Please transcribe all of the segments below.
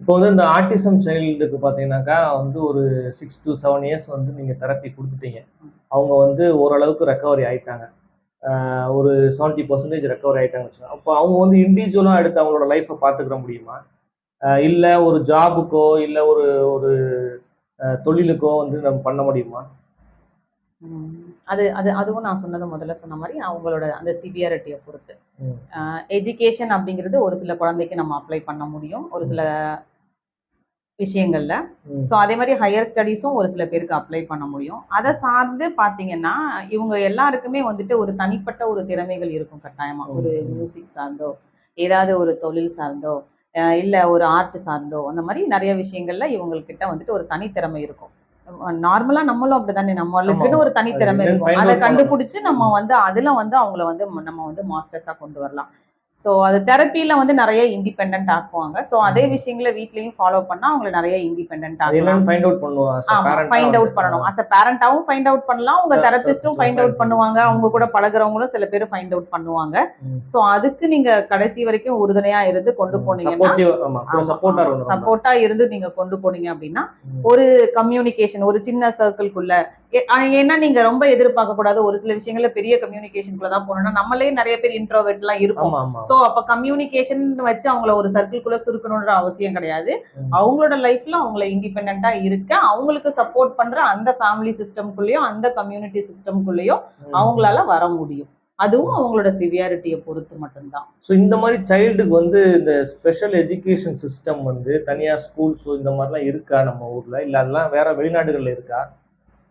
இப்போ வந்து இந்த ஆட்டிசம் சைல்டுக்கு பார்த்தீங்கன்னாக்கா வந்து ஒரு சிக்ஸ் டு செவன் இயர்ஸ் வந்து நீங்கள் தெரப்பி கொடுத்துட்டீங்க. அவங்க வந்து ஓரளவுக்கு ரெக்கவரி ஆயிட்டாங்க. ஒரு செவன்ட்டி பர்சன்டேஜ் ரெக்கவரி ஆயிட்டாங்க வச்சுக்கோங்க. அப்போ அவங்க வந்து இண்டிவிஜுவலாக எடுத்து அவங்களோட லைஃப்பை பார்த்துக்கிற முடியுமா? இல்லை ஒரு ஜாபுக்கோ இல்லை ஒரு ஒரு தொழிலுக்கோ வந்து நம்ம பண்ண முடியுமா? அது அது அதுவும் நான் சொன்னது முதல்ல சொன்ன மாதிரி அவங்களோட அந்த சிவியாரிட்டியை பொறுத்து. எஜுகேஷன் அப்படிங்கிறது ஒரு சில குழந்தைக்கு நம்ம அப்ளை பண்ண முடியும் ஒரு சில விஷயங்கள்ல. ஸோ அதே மாதிரி ஹையர் ஸ்டடீஸும் ஒரு சில பேருக்கு அப்ளை பண்ண முடியும் அதை சார்ந்து பார்த்தீங்கன்னா இவங்க எல்லாருக்குமே வந்துட்டு ஒரு தனிப்பட்ட ஒரு திறமைகள் இருக்கும் கட்டாயமா ஒரு. மியூசிக் சார்ந்தோ ஏதாவது ஒரு தொழில் சார்ந்தோ இல்ல ஒரு ஆர்ட் சார்ந்தோ அந்த மாதிரி நிறைய விஷயங்கள்ல இவங்கக்கிட்ட வந்துட்டு ஒரு தனித்திறமை இருக்கும் நார்மலா நம்மளும் அப்படிதானே? நம்மளுக்குன்னு ஒரு தனித்திறமை இருக்கும். அதை கண்டுபிடிச்சு நம்ம வந்து அதுல வந்து அவங்கள வந்து நம்ம வந்து மாஸ்டர்ஸா கொண்டு வரலாம். ஸோ அது தெரப்பியில வந்து நிறைய இண்டிபெண்ட் ஆக்குவாங்க. ஸோ அதே விஷயங்களை வீட்லயும் ஃபாலோ பண்ணா அவங்கள நிறைய இண்டிபெண்ட் ஆகலாம் ஃபைண்ட் அவுட் parent-ஆ ஃபைண்ட். அவுட் பண்ணணும். அஸ் அ பேரண்டாவும் ஃபைண்ட் அவுட் பண்ணலாம். உங்க therapist-ம் ஃபைண்ட் அவுட் பண்ணுவாங்க. பண்ணுவாங்க. அவங்க கூட பழகுறவங்களும் சில பேர் ஃபைண்ட் அவுட் பண்ணுவாங்க. சோ அதுக்கு நீங்க கடைசி வரைக்கும் உறுதுணையா இருந்து கொண்டு போனீங்கன்னா சப்போர்ட்டா இருந்து நீங்க கொண்டு போனீங்க அப்படின்னா. ஒரு கம்யூனிகேஷன் ஒரு சின்ன சர்க்கிள்குள்ள ஏன்னா நீங்க ரொம்ப எதிர்பார்க்க கூடாது. ஒரு சில விஷயங்கள்ல பெரிய கம்யூனிகேஷனுக்குள்ள தான் போகணும்னா நம்மளே நிறைய பேர் இன்ட்ரோவெட் எல்லாம் இருப்போம் சோ அப்ப கம்யூனிகேஷன் வச்சு அவங்கள ஒரு சர்க்கிள்குள்ள சுருக்கணுன்ற அவசியம் கிடையாது. அவங்களோட லைஃப்ல அவங்கள இண்டிபெண்டா இருக்க அவங்களுக்கு சப்போர்ட் பண்ற அந்த ஃபேமிலி சிஸ்டம்குள்ளேயோ அந்த கம்யூனிட்டி சிஸ்டம்குள்ளேயோ ம். அவங்களால வர முடியும். அதுவும் அவங்களோட சிவியாரிட்டியை பொறுத்து மட்டும்தான். ஸோ இந்த மாதிரி சைல்டுக்கு வந்து இந்த ஸ்பெஷல் எஜுகேஷன் சிஸ்டம் வந்து தனியா ஸ்கூல்ஸோ இந்த மாதிரிலாம் இருக்கா நம்ம ஊர்ல? இல்ல அதெல்லாம் வேற வெளிநாடுகள்ல இருக்கா?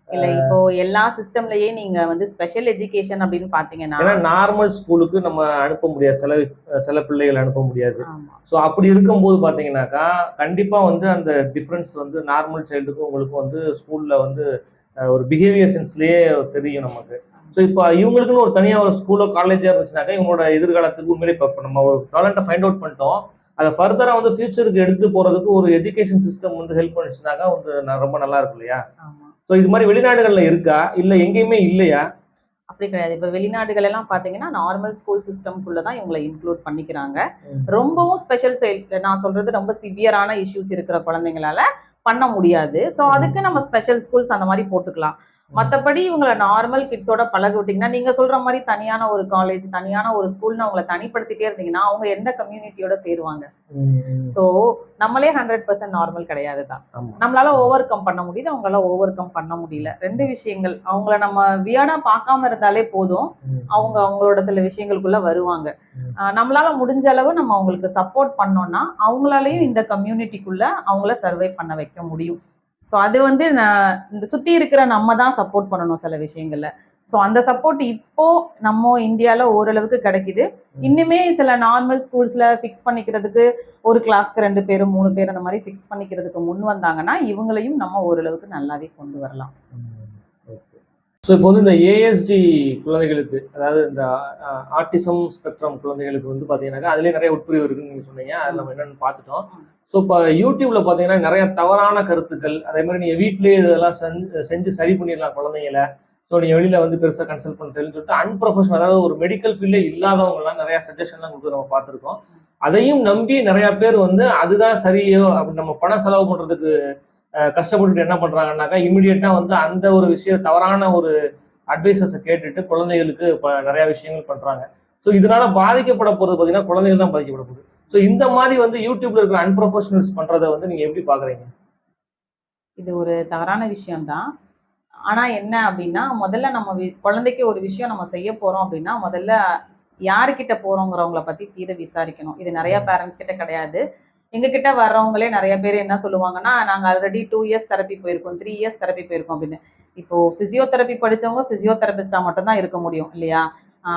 இல்ல இப்போ எல்லா சிஸ்டம்லயே நீங்க வந்து ஸ்பெஷல் எஜுகேஷன் அப்படின்னு பாத்தீங்கன்னா நார்மல் ஸ்கூலுக்கு நம்ம அனுப்ப முடியாது. சில சில பிள்ளைகள் அனுப்ப முடியாது. ஸோ அப்படி இருக்கும்போது பார்த்தீங்கன்னாக்கா கண்டிப்பா வந்து அந்த டிஃப்ரென்ஸ் வந்து நார்மல் சைல்டுக்கும் உங்களுக்கும் வந்து ஸ்கூல்ல வந்து ஒரு பிஹேவியர் சென்ஸ்லயே தெரியும் நமக்கு. ஸோ இப்போ இவங்களுக்குன்னு ஒரு தனியாக ஒரு ஸ்கூலோ காலேஜாக இருந்துச்சுனாக்கா இவங்களோட எதிர்காலத்துக்கு உண்மையிலே இப்போ நம்ம ஒரு டேலண்ட்டை ஃபைண்ட் அவுட் பண்ணிட்டோம். அதை ஃபர்தராக வந்து ஃபியூச்சருக்கு எடுத்து போகிறதுக்கு ஒரு எஜுகேஷன் சிஸ்டம் வந்து ஹெல்ப் பண்ணுச்சுனாக்கா வந்து ரொம்ப நல்லா இருக்கும் இல்லையா? ஸோ இது மாதிரி வெளிநாடுகளில் இருக்கா? இல்லை எங்கேயுமே இல்லையா? அப்படி கிடையாது. இப்ப வெளிநாடுகள் எல்லாம் பாத்தீங்கன்னா நார்மல் ஸ்கூல் சிஸ்டம்குள்ள தான் இவங்களை இன்க்ளூட் பண்ணிக்கிறாங்க. ரொம்பவும் ஸ்பெஷல் சைல்டு நான் சொல்றது ரொம்ப சிவியரான இஷ்யூஸ் இருக்கிற குழந்தைங்களால பண்ண முடியாது. ஸோ. அதுக்கு நம்ம ஸ்பெஷல் ஸ்கூல்ஸ் அந்த மாதிரி போட்டுக்கலாம். மத்தபடி இவங்களை நார்மல் கிட்ஸோட பழக விட்டீங்கன்னா நீங்க சொல்ற மாதிரி தனியான ஒரு காலேஜ் தனியான ஒரு ஸ்கூல்னு அவங்கள தனிப்படுத்திட்டே இருந்தீங்கன்னா அவங்க எந்த கம்யூனிட்டியோட சேருவாங்க. ஸோ நம்மளே ஹண்ட்ரட் பர்சன்ட் நார்மல் கிடையாது தான். நம்மளால ஓவர் கம் பண்ண முடியுது அவங்களால ஓவர் கம் பண்ண முடியல. ரெண்டு விஷயங்கள் அவங்கள நம்ம வியாடா பார்க்காம இருந்தாலே போதும். அவங்க அவங்களோட சில விஷயங்களுக்குள்ள வருவாங்க. நம்மளால முடிஞ்ச அளவு நம்ம அவங்களுக்கு சப்போர்ட் பண்ணோம்னா அவங்களாலையும் இந்த கம்யூனிட்டிக்குள்ள அவங்கள சர்வை பண்ண வைக்க முடியும். ஸோ அது வந்து நான் இந்த சுத்தி இருக்கிற நம்ம தான் சப்போர்ட் பண்ணணும் சில விஷயங்கள்ல. ஸோ அந்த சப்போர்ட் இப்போ நம்ம இந்தியால ஓரளவுக்கு கிடைக்குது. இன்னுமே சில நார்மல் ஸ்கூல்ஸ்ல ஃபிக்ஸ் பண்ணிக்கிறதுக்கு ஒரு கிளாஸ்க்கு ரெண்டு பேரும் மூணு பேர் அந்த மாதிரி ஃபிக்ஸ் பண்ணிக்கிறதுக்கு முன் வந்தாங்கன்னா இவங்களையும் நம்ம ஓரளவுக்கு நல்லாவே கொண்டு வரலாம். ஸோ இப்போ வந்து இந்த ஏஎஸ்டி குழந்தைகளுக்கு அதாவது இந்த ஆர்டிசம் ஸ்பெக்ட்ரம் குழந்தைகளுக்கு வந்து பார்த்தீங்கன்னாக்கா அதுலேயே நிறைய உட்பிரிவு இருக்குன்னு நீங்கள் சொன்னீங்க. அது நம்ம என்னென்னு பார்த்துட்டோம். ஸோ இப்போ யூடியூப்ல பார்த்தீங்கன்னா நிறைய தவறான கருத்துக்கள் அதே மாதிரி நீங்கள் வீட்டிலேயே இதெல்லாம் செஞ்சு செஞ்சு சரி பண்ணிடலாம் குழந்தைங்கள. ஸோ நீங்கள் வெளியில் வந்து பெருசாக கன்சல்ட் பண்ண தெரிஞ்சு சொல்லிட்டு அன்ப்ரொஃபஷனல் அதாவது ஒரு மெடிக்கல் ஃபீல்டே இல்லாதவங்கலாம் நிறைய சஜஷன்லாம் கொடுத்து நம்ம பார்த்துருக்கோம் அதையும் நம்பி நிறைய பேர் வந்து அதுதான் சரியோ அப்படி நம்ம பணம் செலவு பண்ணுறதுக்கு கஷ்டப்பட்டுட்டு என்ன பண்ணுறாங்கன்னாக்கா இமிடியேட்டா வந்து அந்த ஒரு விஷயம் தவறான ஒரு அட்வைசஸை கேட்டுட்டு குழந்தைகளுக்கு இப்போ நிறைய விஷயங்கள் பண்றாங்க. ஸோ இதனால பாதிக்கப்பட போறது பார்த்தீங்கன்னா குழந்தைகள் தான் பாதிக்கப்பட போகுது. ஸோ இந்த மாதிரி வந்து யூடியூப்ல இருக்கிற அன்ப்ரொஃபஷனல்ஸ் பண்றதை வந்து நீங்க எப்படி பாக்குறீங்க? இது ஒரு தவறான விஷயம்தான். ஆனா என்ன அப்படின்னா முதல்ல நம்ம குழந்தைக்கு ஒரு விஷயம் நம்ம செய்ய போறோம் அப்படின்னா முதல்ல யாருக்கிட்ட போறோங்கிறவங்கள பத்தி தீர விசாரிக்கணும். இது நிறைய பேரண்ட்ஸ் கிட்ட கிடையாது. எங்ககிட்ட வர்றவங்களே நிறைய பேர் என்ன சொல்லுவாங்கன்னா நாங்கள் ஆல்ரெடி டூ இயர்ஸ் தெரப்பி போயிருக்கோம் த்ரீ இயர்ஸ் தெரப்பி போயிருக்கோம் அப்படின்னு. இப்போ ஃபிசியோதெரப்பி படிச்சவங்க ஃபிசியோதெரபிஸ்டாக மட்டும்தான் இருக்க முடியும் இல்லையா?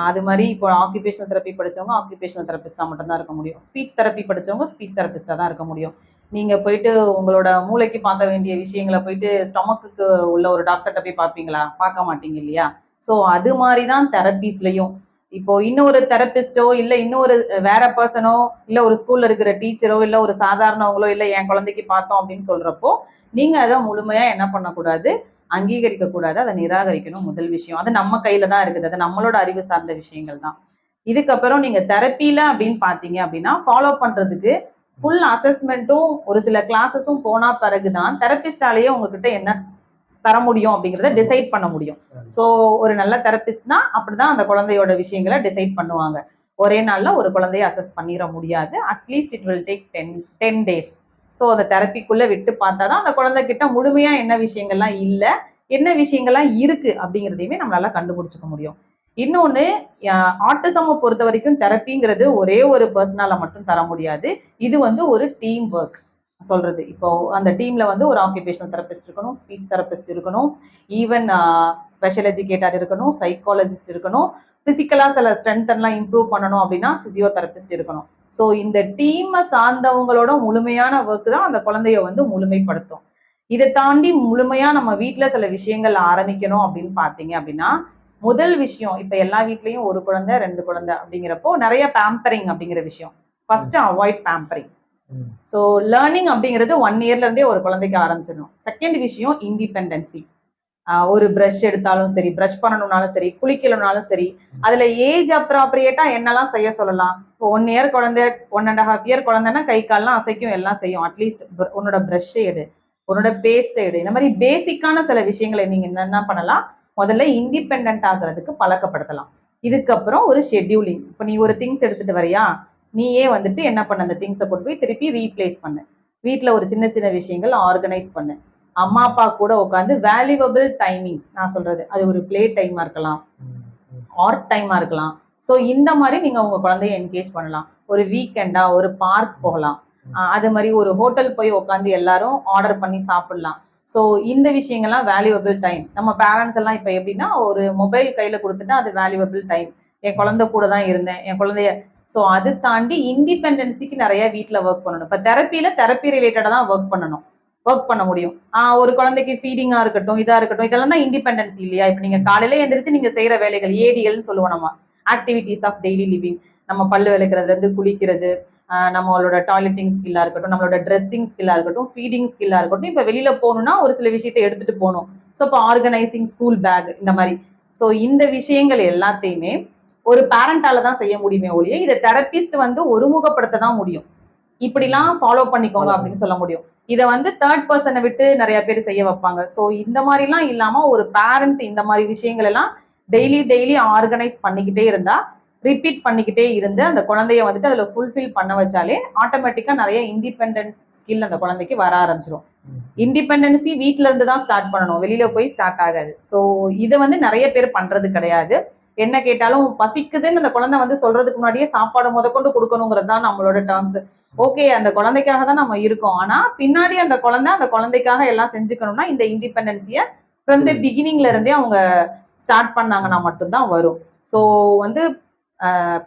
அது மாதிரி இப்போ ஆக்குபேஷனல் தெரப்பி படிச்சவங்க ஆக்குபேஷனல் தெரப்பிஸ்டாக மட்டும்தான் இருக்க முடியும். ஸ்பீச் தெரப்பி படிச்சவங்க ஸ்பீச் தெரப்பிஸ்டாக தான் இருக்க முடியும். நீங்கள் போயிட்டு உங்களோட மூளைக்கு பார்க்க வேண்டிய விஷயங்களை போயிட்டு ஸ்டொமக்குக்கு உள்ள ஒரு டாக்டர்கிட்ட போய் பார்ப்பீங்களா? பார்க்க மாட்டீங்க இல்லையா? ஸோ அது மாதிரி தான் தெரப்பீஸ்லையும் இப்போ இன்னொரு தெரபிஸ்டோ இல்ல இன்னொரு வேற பர்சனோ இல்ல ஒரு ஸ்கூல்ல இருக்கிற டீச்சரோ இல்ல ஒரு சாதாரணவங்களோ இல்ல என் குழந்தைக்கு பார்த்தோம் அப்படின்னு சொல்றப்போ நீங்க அதை முழுமையா என்ன பண்ணக்கூடாது? அங்கீகரிக்க கூடாது அதை நிராகரிக்கணும். முதல் விஷயம். அது நம்ம கையில தான் இருக்குது. அது நம்மளோட அறிவு சார்ந்த விஷயங்கள் தான். இதுக்கப்புறம் நீங்க தெரப்பில அப்படின்னு பாத்தீங்க அப்படின்னா ஃபாலோ பண்றதுக்கு ஃபுல் அசஸ்மெண்ட்டும் ஒரு சில கிளாஸஸும் போனா பிறகுதான் தெரப்பிஸ்டாலேயே உங்ககிட்ட என்ன தர முடியும் அப்படிங்கிறத டிசைட் பண்ண முடியும். ஸோ ஒரு நல்ல தெரபிஸ்ட்னா அப்படிதான் அந்த குழந்தையோட விஷயங்களை டிசைட் பண்ணுவாங்க. ஒரே நாள்ல ஒரு குழந்தைய அசஸ் பண்ணிட முடியாது. At least it will take ten ten days so அந்த தெரப்பிக்குள்ள விட்டு பார்த்தா தான் அந்த குழந்தைகிட்ட முழுமையா என்ன விஷயங்கள்லாம் இல்லை என்ன விஷயங்கள்லாம் இருக்கு அப்படிங்கிறதையுமே நம்மளால கண்டுபிடிச்சிக்க முடியும். இன்னொன்று ஆட்டிசமை பொறுத்த வரைக்கும் தெரப்பிங்கிறது ஒரே ஒரு பர்சனால மட்டும் தர முடியாது. இது வந்து ஒரு டீம் ஒர்க் சொல்கிறது இப்போ அந்த டீமில் வந்து ஒரு ஆக்குபேஷனல் தெரப்பிஸ்ட் இருக்கணும் ஸ்பீச் தெரப்பிஸ்ட் இருக்கணும் ஈவன் ஸ்பெஷல் எஜுகேட்டர் இருக்கணும் சைக்காலஜிஸ்ட் இருக்கணும். ஃபிசிக்கலாக சில ஸ்ட்ரென்த்தெல்லாம் இம்ப்ரூவ் பண்ணணும் அப்படின்னா ஃபிசியோதெரபிஸ்ட் இருக்கணும். ஸோ இந்த டீமை சார்ந்தவங்களோட முழுமையான ஒர்க் தான் அந்த குழந்தைய வந்து முழுமைப்படுத்தும். இதை தாண்டி முழுமையாக நம்ம வீட்டில் சில விஷயங்கள் ஆரம்பிக்கணும் அப்படின்னு பார்த்தீங்க அப்படின்னா முதல் விஷயம் இப்போ எல்லா வீட்லேயும் ஒரு குழந்தை ரெண்டு குழந்தை அப்படிங்கிறப்போ நிறைய பேம்பரிங் அப்படிங்கிற விஷயம். First avoid pampering so learning அப்படிங்கிறது ஒன் இயர்ல இருந்தே ஒரு குழந்தைக்கு ஆரம்பிச்சிடணும். செகண்ட் விஷயம் இண்டிபெண்டன்சி ஒரு ப்ரஷ் எடுத்தாலும் சரி ப்ரஷ் பண்ணணும்னாலும் சரி குளிக்கணும்னாலும் சரி அதுல ஏஜ் அப்ராப்ரியேட்டாக என்னெல்லாம் செய்ய சொல்லலாம்? இப்போ ஒன் இயர் குழந்தை ஒன் அண்ட் ஹாஃப் இயர் குழந்தைன்னா கை கால்லாம் அசைக்கும் எல்லாம் செய்யும். அட்லீஸ்ட் உன்னோட ப்ரஷ்ஷை எடு உன்னோட பேஸ்ட் எடு. இந்த மாதிரி பேசிக்கான சில விஷயங்களை நீங்க என்ன பண்ணலாம்? முதல்ல இண்டிபெண்ட் ஆகுறதுக்கு பழக்கப்படுத்தலாம். இதுக்கப்புறம் ஒரு ஷெட்யூலிங் இப்போ நீ ஒரு திங்ஸ் எடுத்துட்டு வரியா? நீயே வந்துட்டு என்ன பண்ண அந்த திங்ஸை கொண்டு போய் திருப்பி ரீப்ளேஸ் பண்ணு. வீட்டில் ஒரு சின்ன சின்ன விஷயங்கள் ஆர்கனைஸ் பண்ணு. அம்மா அப்பா கூட உட்காந்து வேல்யூவபிள் டைமிங்ஸ் நான் சொல்றது. அது ஒரு ப்ளே டைமா இருக்கலாம். ஆர்ட் டைமா இருக்கலாம். ஸோ இந்த மாதிரி நீங்க உங்க குழந்தைய என்கேஜ் பண்ணலாம். ஒரு வீக்கெண்டா ஒரு பார்க் போகலாம். அது மாதிரி ஒரு ஹோட்டல் போய் உட்காந்து எல்லாரும் ஆர்டர் பண்ணி சாப்பிடலாம். ஸோ இந்த விஷயங்கள்லாம் வேல்யூவபிள் டைம் நம்ம பேரண்ட்ஸ் எல்லாம் இப்போ எப்படின்னா ஒரு மொபைல் கையில கொடுத்துட்டா அது வேல்யூவபிள் டைம் என் குழந்தை கூட தான் இருந்தேன். என் குழந்தைய ஸோ அது தாண்டி இண்டிபெண்டன்சிக்கு நிறைய வீட்டில் ஒர்க் பண்ணணும். இப்போ தெரப்பியில் தெரப்பி ரிலேட்டடாக தான் ஒர்க் பண்ணணும். ஒர்க் பண்ண முடியும். ஒரு குழந்தைக்கு ஃபீடிங்காக இருக்கட்டும் இதாக இருக்கட்டும் இதெல்லாம் தான் இண்டிபெண்டன்சி இல்லையா? இப்போ நீங்கள் காலையில எந்திரிச்சு நீங்கள் செய்கிற வேலைகள் ஏடிஎல்னு சொல்லுவோம் நம்ம. ஆக்டிவிட்டீஸ் ஆஃப் டெய்லி லிவிங் நம்ம பல்லு விளக்குறதுலேருந்து குளிக்கிறது நம்மளோட டாய்லெட்டிங் ஸ்கில்லாக இருக்கட்டும் நம்மளோட ட்ரெஸ்ஸிங் ஸ்கில்லாக இருக்கட்டும் ஃபீடிங் ஸ்கில்லாக இருக்கட்டும் இப்போ வெளியில் போகணும்னா ஒரு சில விஷயத்தை எடுத்துகிட்டு போகணும். ஸோ இப்போ ஆர்கனைசிங் ஸ்கூல் பேக் இந்த மாதிரி. ஸோ இந்த விஷயங்கள் எல்லாத்தையுமே ஒரு பேரண்டால தான் செய்ய முடியுமே ஒழிய இதை தெரபிஸ்ட் வந்து ஒருமுகப்படுத்த தான் முடியும். இப்படிலாம் ஃபாலோ பண்ணிக்கோங்க அப்படின்னு சொல்ல முடியும். இதை வந்து தேர்ட் பர்சனை விட்டு நிறைய பேர் செய்ய வைப்பாங்க. ஸோ இந்த மாதிரிலாம் இல்லாம ஒரு பேரண்ட் இந்த மாதிரி விஷயங்கள் எல்லாம் டெய்லி டெய்லி ஆர்கனைஸ் பண்ணிக்கிட்டே இருந்தா ரிப்பீட் பண்ணிக்கிட்டே இருந்து அந்த குழந்தைய வந்துட்டு அதுல ஃபுல்ஃபில் பண்ண வச்சாலே ஆட்டோமேட்டிக்கா நிறைய இண்டிபெண்ட் ஸ்கில் அந்த குழந்தைக்கு வர ஆரம்பிச்சிடும் இண்டிபெண்டன்சி வீட்ல இருந்து தான் ஸ்டார்ட் பண்ணணும். வெளியில போய் ஸ்டார்ட் ஆகாது. ஸோ இதை வந்து நிறைய பேர் பண்றது கிடையாது. என்ன கேட்டாலும் பசிக்குதுன்னு அந்த குழந்தை வந்து சொல்றதுக்கு முன்னாடியே சாப்பாடு முதற்கொண்டு கொடுக்கணுங்கிறது தான் நம்மளோட டேர்ம்ஸ் ஓகே அந்த குழந்தைக்காக தான் நம்ம இருக்கோம். ஆனா பின்னாடி அந்த குழந்தை அந்த குழந்தைக்காக எல்லாம் செஞ்சுக்கணும்னா இந்த இண்டிபெண்டன்சிய ஃப்ரம் த பிகினிங்ல இருந்தே அவங்க ஸ்டார்ட் பண்ணாங்கன்னா மட்டும்தான் வரும். ஸோ வந்து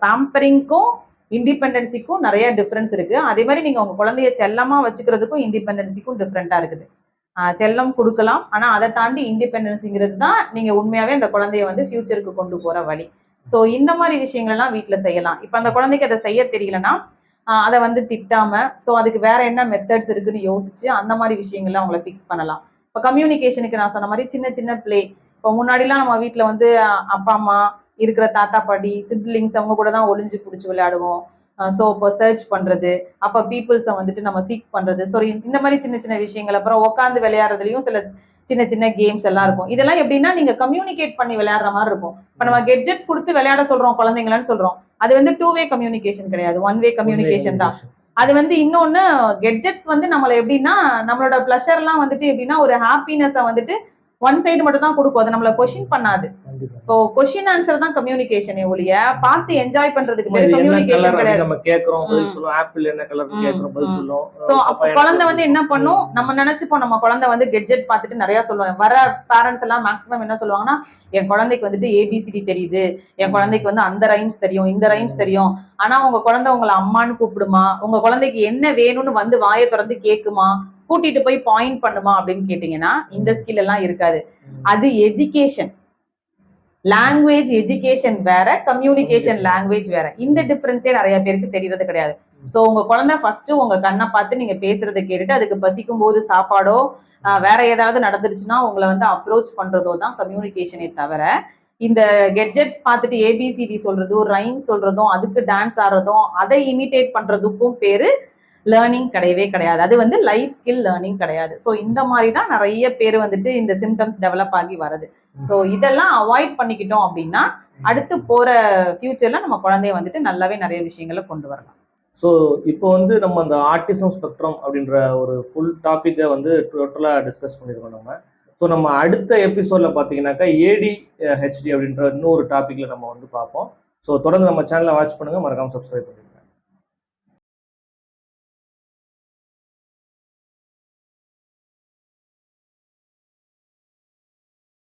பேம்பரிங்க்கும் இண்டிபெண்டன்சிக்கும் நிறைய டிஃப்ரென்ஸ் இருக்கு. அதே மாதிரி நீங்க உங்க குழந்தைய செல்லமா வச்சுக்கிறதுக்கும் இண்டிபெண்டன்சிக்கும் டிஃப்ரெண்டா இருக்குது. செல்லம் கொடுக்கலாம். ஆனால் அதை தாண்டி இண்டிபெண்டன்ஸுங்கிறது தான் நீங்கள் உண்மையாகவே அந்த குழந்தைய வந்து ஃபியூச்சருக்கு கொண்டு போகிற வழி. ஸோ இந்த மாதிரி விஷயங்கள்லாம் வீட்டில் செய்யலாம். இப்போ அந்த குழந்தைக்கு அதை செய்ய தெரியலன்னா அதை வந்து திட்டாம ஸோ அதுக்கு வேற என்ன மெத்தட்ஸ் இருக்குன்னு யோசிச்சு அந்த மாதிரி விஷயங்கள்லாம் அவங்கள ஃபிக்ஸ் பண்ணலாம். இப்போ கம்யூனிகேஷனுக்கு நான் சொன்ன மாதிரி சின்ன சின்ன பிளே இப்போ முன்னாடிலாம் நம்ம வீட்டில் வந்து அப்பா அம்மா இருக்கிற தாத்தா பாட்டி சிப்ளிங்ஸ் அவங்க கூட தான் ஒளிஞ்சு பிடிச்சி விளையாடுவோம். ஸோ இப்போ சர்ச் பண்ணுறது அப்போ பீப்புள்ஸை வந்துட்டு நம்ம சீக் பண்ணுறது ஸோ இந்த மாதிரி சின்ன சின்ன விஷயங்கள் அப்புறம் உட்காந்து விளையாடுறதுலையும் சில சின்ன சின்ன கேம்ஸ் எல்லாம் இருக்கும். இதெல்லாம் எப்படின்னா நீங்க கம்யூனிகேட் பண்ணி விளையாடுற மாதிரி இருக்கும். இப்போ நம்ம கெட்ஜெட் கொடுத்து விளையாட சொல்றோம் குழந்தைங்களான்னு சொல்றோம். அது வந்து டூ வே கம்யூனிகேஷன் கிடையாது. ஒன் வே கம்யூனிகேஷன் தான். அது வந்து இன்னொன்னு கெட்ஜெட்ஸ் வந்து நம்மளை எப்படின்னா நம்மளோட ப்ளஷர்லாம் வந்துட்டு எப்படின்னா ஒரு ஹாப்பினஸை வந்துட்டு ஒன் சைடு மட்டும் தான் கொடுக்கும். அது நம்மள கொஷின் பண்ணாது. இப்போ கொஷின் ஆன்சர் தான் கம்யூனிகேஷனே ஒழிய பார்த்து என்ஜாய் பண்றதுக்கு பேர் கம்யூனிகேஷன் கிடையாது. நம்ம கேக்குறோம் பதில். சொல்லுவோம் ஆப்பிள் என்ன கலர் கேக்குறோம் பதில். சொல்லுவோம். சோ அப்பா குழந்தை வந்து என்ன பண்ணும். நம்ம நினைச்சுப்போம் நம்ம குழந்தை வந்து கெட்ஜெட் பார்த்துட்டு நிறைய சொல்லுவாங்க. வர பேரண்ட்ஸ் எல்லாம் மேக்ஸிமம் என்ன சொல்லுவாங்கன்னா என் குழந்தைக்கு வந்துட்டு ஏபிசிடி தெரியுது. என் குழந்தைக்கு வந்து அந்த ரைம்ஸ் தெரியும் இந்த ரைம்ஸ் தெரியும். ஆனா உங்க குழந்தை உங்களை அம்மான்னு கூப்பிடுமா? உங்க குழந்தைக்கு என்ன வேணும்னு வந்து வாயை திறந்து கேக்குமா? கூட்டிட்டு போய் பாயிண்ட் பண்ணுமா அப்படின்னு கேட்டீங்கன்னா இந்த ஸ்கில் எல்லாம் இருக்காது. அது எஜுகேஷன் லாங்குவேஜ் எஜுகேஷன் வேற கம்யூனிகேஷன் லாங்குவேஜ் வேற. இந்த டிஃபரன்ஸே நிறைய பேருக்கு தெரியறது கிடையாது. சோ உங்க குழந்தை ஃபர்ஸ்ட் உங்க கண்ணை பார்த்து நீங்க பேசுறதை கேட்டுட்டு அதுக்கு பசிக்கும் போது சாப்பாடோ ஆஹ் வேற ஏதாவது நடந்துருச்சுன்னா உங்களை வந்து அப்ரோச் பண்றதோ தான் கம்யூனிகேஷனே தவிர இந்த கெட்ஜெட்ஸ் பார்த்துட்டு ஏபிசிடி சொல்றதும் ரைம் சொல்றதும் அதுக்கு டான்ஸ் ஆடுறதும் அதை இமிட்டேட் பண்றதுக்கும் பேரு லேர்னிங் கிடையவே கிடையாது. அது வந்து லைஃப் ஸ்கில் லேர்னிங் கிடையாது. ஸோ இந்த மாதிரி தான் நிறைய பேர் வந்துட்டு இந்த சிம்டம்ஸ் டெவலப் ஆகி வருது ஸோ இதெல்லாம் அவாய்ட் பண்ணிக்கிட்டோம் அப்படின்னா அடுத்து போற ஃபியூச்சர்ல நம்ம குழந்தைய வந்துட்டு நல்லாவே நிறைய விஷயங்களை கொண்டு வரலாம். ஸோ இப்போ வந்து நம்ம அந்த ஆர்டிசம் ஸ்பெக்ட்ரம் அப்படின்ற ஒரு ஃபுல் டாப்பிக்கை வந்து டோட்டலாக டிஸ்கஸ் பண்ணியிருக்கோம் நம்ம. ஸோ நம்ம அடுத்த எபிசோடில் பார்த்தீங்கன்னாக்கா ஏடி ஹெச்டி அப்படின்ற இன்னொரு டாப்பிக்கில் நம்ம வந்து பார்ப்போம். ஸோ தொடர்ந்து நம்ம சேனலை வாட்ச் பண்ணுங்கள் மறக்காமல் சப்ஸ்கிரைப் பண்ணுங்க